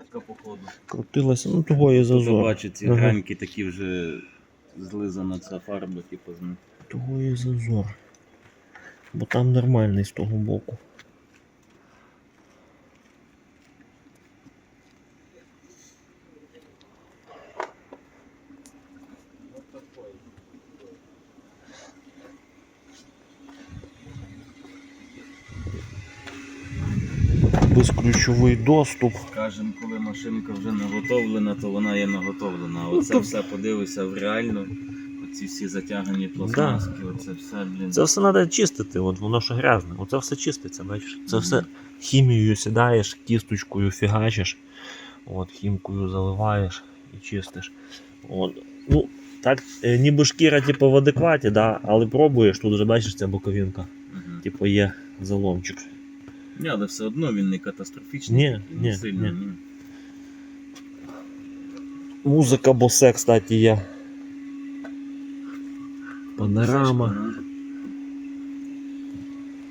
Фарбочка, походу. Крутилася, ну того Хто зазор. бачить ці Ага. граньки такі вже злизана ця фарба, типу, з них. Того і зазор. Бо там нормальний з того боку. Безключовий доступ. Скажем, коли машинка вже наготовлена, то вона є наготовлена. А оце то- все подивися в реально. Оці всі затягані пластмаски, оце все, блін. Це все треба чистити, от воно ж грязне. Оце все чиститься, бачиш? Це Мгм. все хімією сідаєш, кісточкою фігачиш, от, хімкою заливаєш і чистиш. От. Ну, так, е, ніби шкіра, типу, в адекваті, да, але пробуєш, тут вже бачиш ця боковинка, Мгм. типу, є заломчик. Ні, але все одно він не катастрофічний. Ні, такий, ні, не сильно. ні. Ні. Музика босе, кстати, є. Панорама.